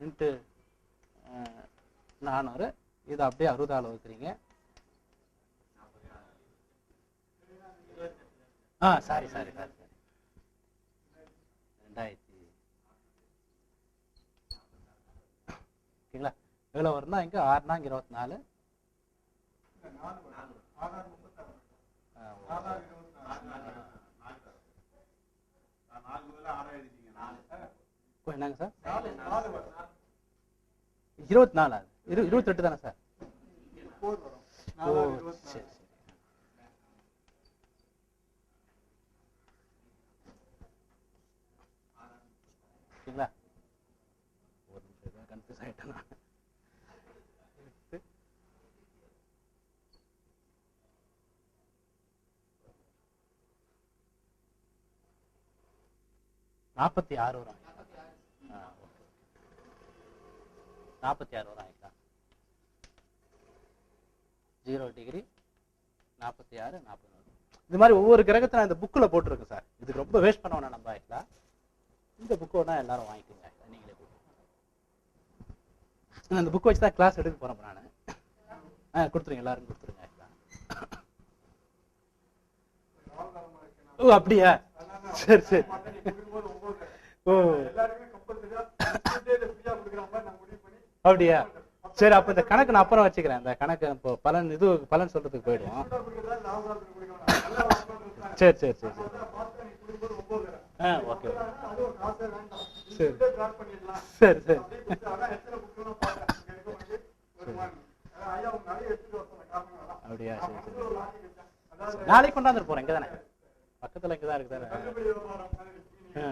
Into நானூறு இதை அப்படியே அறுபதால் வகுக்கிறீங்க ah sorry sorry sorry sorry ரெண்டாயிரத்தி ஓகேங்களா எவ்வளோ வரும்னா இங்கே ஆறுனாங்க இருபத்தி நாலு என்னங்க சார் இருபத்தி நாலா? இரு இருபத்தெட்டு தானே சார்? ஓ சரி சரி. ஒரு நிமிஷம் கன்ஃபியூஸ் ஆகிட்டேன் நான். நாற்பத்தி ஆறு வரும் ஆ, ஓகே. நாற்பத்தி ஆறு வரும் ஆகிக்கலாம் ஜீரோ டிகிரி நாற்பத்தி ஆறு நாற்பது இது மாதிரி ஒவ்வொரு கிரகத்தை நான் இந்த புக்கில் போட்டிருக்கேன் சார். இதுக்கு ரொம்ப வேஸ்ட் பண்ண வேணாம் நம்ம ஆகிக்கலாம் இந்த புக்கை வேணா எல்லாரும் வாங்கிக்கோங்க நீங்களே போட்டு நான் இந்த புக் வச்சு தான் கிளாஸ் எடுக்க போறேன் நான். ஆ கொடுத்துருங்க. எல்லாரும் கொடுத்துருங்க ஓ அப்படியா? சரி சரி. ஓ. அப்படியா? சரி அப்ப இந்த கணக்கு நான் அப்புறம் வச்சுக்கிறேன். இந்த கணக்கு இப்போ பலன் இது பலன் சொல்றதுக்கு போயிடுவோம். சரி சரி சரி ஆ ஓகே சரி. சரி சரி. அப்படியா? சரி சரி. நாளைக்கு கொண்டாந்துட்டு போறேன் இங்க தானே? பக்கத்துல இங்க தான் இருக்கு. தானே ஆ.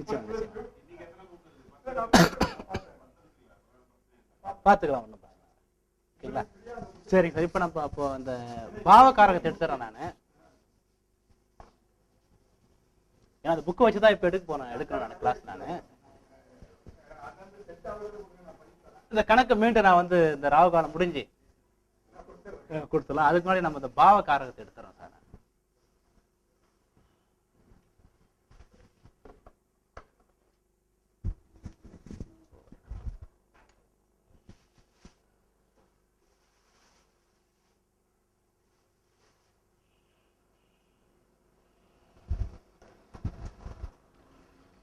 நிச்சயம் பார்த்துக்கலாம் ஒன்றும் ஓகேங்களா? சரிங்க சார் இப்போ நம்ம அப்போ அந்த பாவகாரகத்தை எடுத்துறேன் நான். ஏன்னா அந்த புக்கை வச்சு தான் இப்போ எடுக்க போனேன் எடுக்கிறேன் நான் கிளாஸ் நான். இந்த கணக்கு மீண்டும் நான் வந்து இந்த ராகு காலம் முடிஞ்சு கொடுத்துடலாம். அதுக்கு முன்னாடி நம்ம இந்த பாவ காரகத்தை எடுத்துறோம் சார்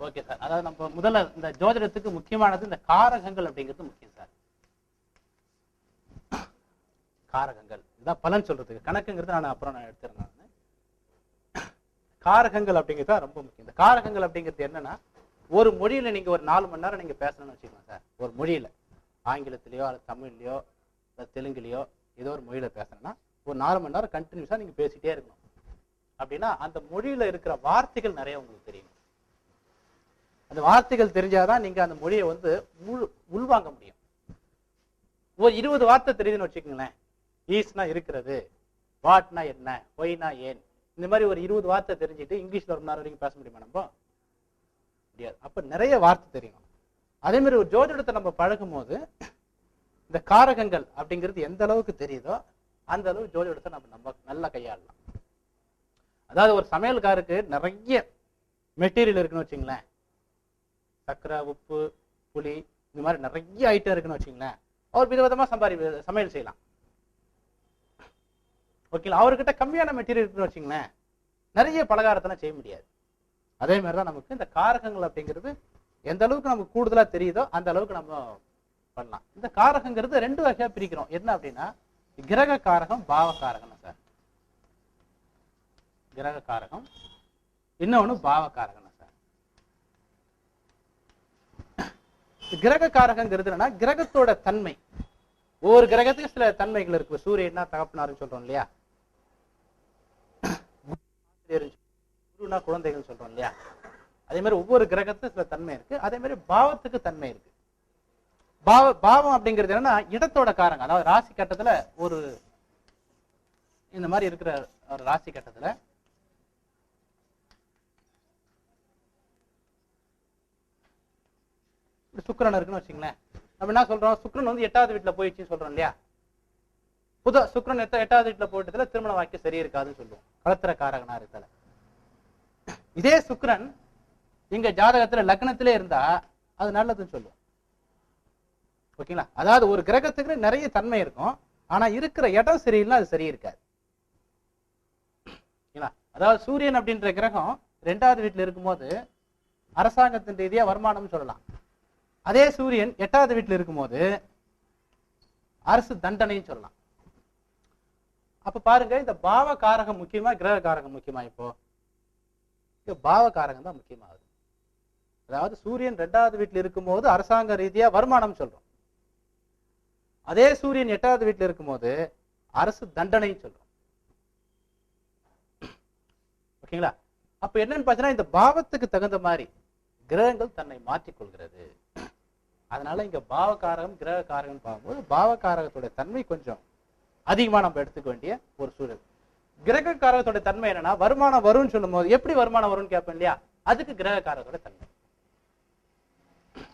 ஓகே சார். அதாவது நம்ம முதல்ல இந்த ஜோதிடத்துக்கு முக்கியமானது இந்த காரகங்கள் அப்படிங்கிறது முக்கியம் சார். காரகங்கள். இதான் பலன் சொல்றதுக்கு. கணக்குங்கிறது நான் அப்புறம் நான் எடுத்துறேன் நான். காரகங்கள் அப்படிங்கிறது தான் ரொம்ப முக்கியம். இந்த காரகங்கள் அப்படிங்கிறது என்னன்னா ஒரு மொழியில நீங்க ஒரு நாலு மணி நேரம் நீங்க பேசணும்னு வச்சுக்கோங்க சார். ஒரு மொழியில. ஆங்கிலத்திலயோ அல்லது தமிழ்லயோ அல்லது தெலுங்குலயோ ஏதோ ஒரு மொழியில பேசணும்னா ஒரு நாலு மணி நேரம் கண்டினியூஸா நீங்க பேசிட்டே இருக்கணும். அப்படின்னா அந்த மொழியில இருக்கிற வார்த்தைகள் நிறைய உங்களுக்கு தெரியும். அந்த வார்த்தைகள் தெரிஞ்சாதான் நீங்க அந்த மொழியை வந்து முழு உள்வாங்க முடியும். ஒரு இருபது வார்த்தை தெரியுதுன்னு வச்சுக்கோங்களேன். ஈஸ்னா இருக்கிறது வாட்னா என்ன ஒய்னா ஏன்? இந்த மாதிரி ஒரு இருபது வார்த்தை தெரிஞ்சுட்டு இங்கிலீஷ்ல ஒரு நேரம் வரைக்கும் பேச முடியுமா நம்ம? முடியாது. அப்ப நிறைய வார்த்தை தெரியணும் அதே மாதிரி ஒரு ஜோதிடத்தை நம்ம பழகும் போது இந்த காரகங்கள் அப்படிங்கிறது எந்த அளவுக்கு தெரியுதோ அந்த அளவு ஜோதிடத்தை நம்ம நம்ம நல்லா கையாளலாம். அதாவது ஒரு சமையல்காருக்கு நிறைய மெட்டீரியல் இருக்குன்னு வச்சுங்களேன் சர்க்கரை உப்பு புளி இந்த மாதிரி நிறைய ஐட்டம் இருக்குன்னு வச்சுங்களேன் அவர் விதவிதமா சம்பாதி சமையல் செய்யலாம். ஓகேங்களா அவர்கிட்ட கம்மியான மெட்டீரியல் இருக்குன்னு வச்சுங்களேன் நிறைய பலகாரத்தெல்லாம் செய்ய முடியாது. அதே மாதிரி தான் நமக்கு இந்த காரகங்கள் அப்படிங்கிறது எந்த அளவுக்கு நமக்கு கூடுதலா தெரியுதோ அந்த அளவுக்கு நம்ம பண்ணலாம். இந்த காரகங்கிறது ரெண்டு வகையாக பிரிக்கிறோம். என்ன அப்படின்னா கிரக காரகம் பாவ காரகம் சார். கிரக காரகம். இன்னொன்று பாவ காரகம் சார் கிரக காரகங்கிறது என்னன்னா கிரகத்தோட தன்மை. ஒவ்வொரு கிரகத்துக்கும் சில தன்மைகள் இருக்கு. சூரியன்னா தகப்பனாருன்னு சொல்றோம் இல்லையா? குருனா குழந்தைகள் சொல்றோம் இல்லையா? அதே மாதிரி ஒவ்வொரு கிரகத்துக்கும் சில தன்மை இருக்கு. அதே மாதிரி பாவத்துக்கு தன்மை இருக்கு. பாவ பாவம் அப்படிங்கிறது என்னன்னா இடத்தோட காரங்க அதாவது ராசி கட்டத்துல ஒரு இந்த மாதிரி இருக்கிற ஒரு ராசி கட்டத்துல இப்படி சுக்கரன் இருக்குன்னு வச்சுங்களேன் நம்ம என்ன சொல்றோம்? சுக்கிரன் வந்து எட்டாவது வீட்டுல போயிடுச்சுன்னு சொல்றோம் இல்லையா? புத சுக்கரன் எத்த எட்டாவது வீட்டுல போயிட்டதுல திருமண வாக்கியம் சரி இருக்காதுன்னு சொல்லுவோம். கலத்திர காரகனா இருக்கல இதே சுக்கரன் எங்க ஜாதகத்துல லக்னத்திலே இருந்தா அது நல்லதுன்னு சொல்லுவோம். ஓகேங்களா? அதாவது ஒரு கிரகத்துக்கு நிறைய தன்மை இருக்கும். ஆனா இருக்கிற இடம் சரியில்லைன்னா அது சரி இருக்காது. அதாவது சூரியன் அப்படின்ற கிரகம் ரெண்டாவது வீட்டுல இருக்கும்போது அரசாங்கத்தின் ரீதியா வருமானம்னு சொல்லலாம். அதே சூரியன் எட்டாவது வீட்டில் இருக்கும்போது அரசு தண்டனைன்னு சொல்லலாம். அப்ப பாருங்க இந்த பாவ காரகம் முக்கியமா கிரக காரகம் முக்கியமா இப்போ? பாவ காரகம் தான் முக்கியமாகுது. அதாவது சூரியன் ரெண்டாவது வீட்டில் இருக்கும்போது அரசாங்க ரீதியா வருமானம் சொல்றோம். அதே சூரியன் எட்டாவது வீட்டில் இருக்கும்போது அரசு தண்டனைன்னு சொல்றோம். ஓகேங்களா? அப்ப என்னன்னு பார்த்தீங்கன்னா இந்த பாவத்துக்கு தகுந்த மாதிரி கிரகங்கள் தன்னை மாற்றிக் கொள்கிறது அதனால இங்க பாவகாரகம் கிரக காரகம் பார்க்கும்போது பாவகாரகத்தோட தன்மை கொஞ்சம் அதிகமா நம்ம எடுத்துக்க வேண்டிய ஒரு சூழல். கிரக தன்மை என்னன்னா வருமானம் வரும்னு சொல்லும் போது எப்படி வருமானம் வரும்னு கேட்பேன் இல்லையா? அதுக்கு கிரக காரகத்தோட தன்மை.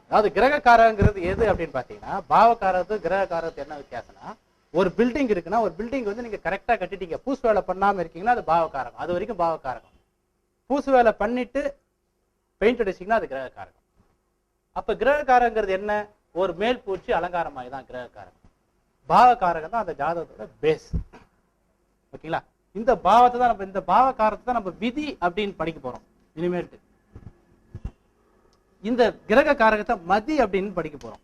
அதாவது கிரக காரகங்கிறது எது அப்படின்னு பாத்தீங்கன்னா பாவகாரத்து கிரக என்ன வித்தியாசம்னா ஒரு பில்டிங் இருக்குன்னா ஒரு பில்டிங் வந்து நீங்க கரெக்டா கட்டிட்டீங்க. பூசு வேலை பண்ணாம இருக்கீங்கன்னா அது பாவகாரகம் அது வரைக்கும் பாவகாரகம் பூசு வேலை பண்ணிட்டு பெயிண்ட் அடிச்சீங்கன்னா அது கிரக காரகம் அப்ப கிரகக்காரங்கிறது என்ன? ஒரு மேல் பூச்சி அலங்காரமாய் தான் கிரகக்காரன். பாவக்காரகம் தான் அந்த ஜாதகத்தோட பேஸ் ஓகேங்களா? இந்த பாவத்தை தான் நம்ம இந்த பாவக்காரத்தை தான் நம்ம விதி அப்படின்னு படிக்க போறோம். இனிமேட்டு இந்த கிரக காரகத்தை மதி அப்படின்னு படிக்க போறோம்.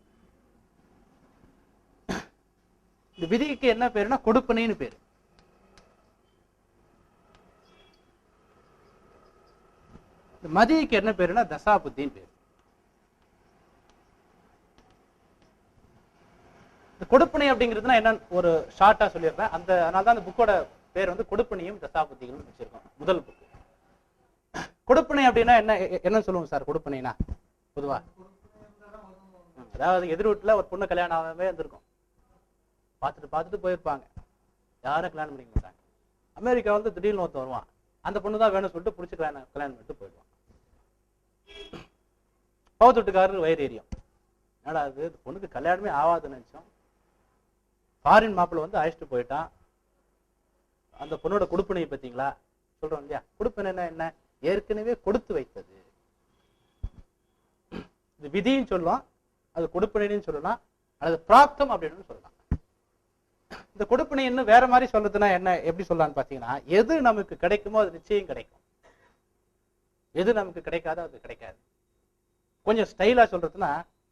இந்த விதிக்கு என்ன பேருனா கொடுப்பனைன்னு பேரு. இந்த மதிக்கு என்ன பேருனா தசாபுத்தின்னு பேர். இந்த கொடுப்பனை அப்படிங்கிறதுனா என்ன ஒரு ஷார்ட்டாக சொல்லிடுறேன். அந்த அதனால தான் அந்த புக்கோட பேர் வந்து கொடுப்பனையும் தசாபுத்திகளும் வச்சிருக்கோம். முதல் புக் கொடுப்பனை அப்படின்னா என்ன என்ன சொல்லுவோம் சார் கொடுப்பனைனா? பொதுவா. அதாவது எதிர் வீட்டில் ஒரு பொண்ணு கல்யாணம் ஆகவே இருந்திருக்கும். பார்த்துட்டு பார்த்துட்டு போயிருப்பாங்க. யாரும் கல்யாணம் பண்ணிக்க மாட்டாங்க. அமெரிக்கா வந்து திடீர்னு ஒருத்தன் வருவான். அந்த பொண்ணு தான் வேணும்னு சொல்லிட்டு பிடிச்சி கல்யாணம் கல்யாணம் பண்ணிட்டு போயிடுவான். பௌத்தொட்டுக்காரர் வயிறு எரியும். என்னடா அது பொண்ணுக்கு கல்யாணமே ஆகாதுன்னு நினச்சோம். ஃபாரின் மாப்பிள்ள வந்து அழைச்சிட்டு போயிட்டான். அந்த பொண்ணோட கொடுப்பினை பார்த்தீங்களா சொல்றோம் இல்லையா? கொடுப்பினை என்ன? ஏற்கனவே கொடுத்து வைத்தது. இது விதியும் சொல்லலாம் அது கொடுப்பினைன்னு சொல்லலாம். அல்லது பிராப்தம் அப்படின்னு சொல்லலாம். இந்த கொடுப்பினை இன்னும் வேற மாதிரி சொல்றதுன்னா என்ன? எப்படி சொல்லலாம்னு பார்த்தீங்கன்னா எது நமக்கு கிடைக்குமோ அது நிச்சயம் கிடைக்கும். எது நமக்கு கிடைக்காதோ அது கிடைக்காது. கொஞ்சம் ஸ்டைலா சொல்றதுன்னா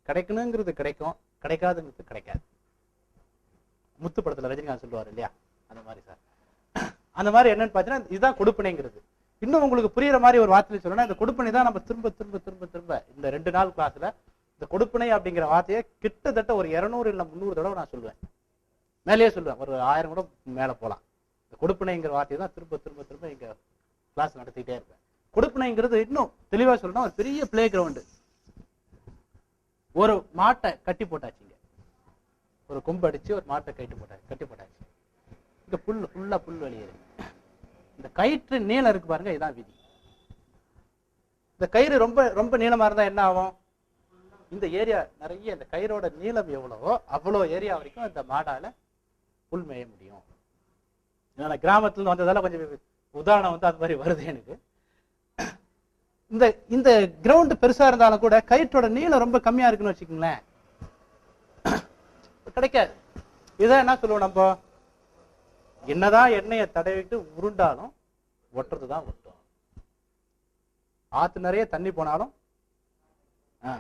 கிடைக்கணுங்கிறது கிடைக்கும் கிடைக்காதுங்கிறது கிடைக்காது. முத்து படத்தில் ரஜினிகாந்த் சொல்லுவார் இல்லையா? அந்த மாதிரி சார். அந்த மாதிரி என்னன்னு பார்த்தீங்கன்னா இதுதான் கொடுப்பனைங்கிறது. இன்னும் உங்களுக்கு புரியுற மாதிரி ஒரு வார்த்தையை சொல்லணும்னா இந்த கொடுப்பனை தான் நம்ம திரும்ப திரும்ப திரும்ப திரும்ப இந்த ரெண்டு நாள் கிளாஸ்ல இந்த கொடுப்பனை அப்படிங்கிற வார்த்தையை கிட்டத்தட்ட ஒரு இரநூறு இல்லை முந்நூறு தடவை நான் சொல்லுவேன். மேலேயே சொல்லுவேன். ஒரு ஆயிரம் கூட மேலே போகலாம். இந்த கொடுப்பனைங்கிற வார்த்தையை தான் திரும்ப திரும்ப திரும்ப இங்கே கிளாஸ் நடத்திக்கிட்டே இருப்பேன். கொடுப்பனைங்கிறது இன்னும் தெளிவாக சொல்லணும்னா ஒரு பெரிய பிளே கிரவுண்டு ஒரு மாட்டை கட்டி போட்டாச்சு. ஒரு கொம்பு அடிச்சு ஒரு மாட்டை கட்டி போட்டாச்சு கட்டி போட்டாச்சு. இங்க புல் ஃபுல்லா புல் வெளியேறு. இந்த கயிற்று நீளம் இருக்கு பாருங்க இதான் விதி. இந்த கயிறு ரொம்ப ரொம்ப நீளமா இருந்தா என்ன ஆகும்? இந்த ஏரியா நிறைய இந்த கயிறோட நீளம் எவ்வளவோ அவ்வளோ ஏரியா வரைக்கும் இந்த மாடால புல் மேய முடியும். நான் கிராமத்துல வந்ததால கொஞ்சம் உதாரணம் வந்து அது மாதிரி வருது எனக்கு. இந்த இந்த கிரவுண்ட் பெருசா இருந்தாலும் கூட கயிற்றோட நீளம் ரொம்ப கம்மியா இருக்குன்னு வச்சுக்கோங்களேன். கிடைக்காது. இதான் என்ன சொல்லுவோம் நம்ம? என்னதான் எண்ணெயை தடவிட்டு உருண்டாலும் ஒட்டுறது தான் ஒட்டும். ஆற்று நிறைய தண்ணி போனாலும் ஆ,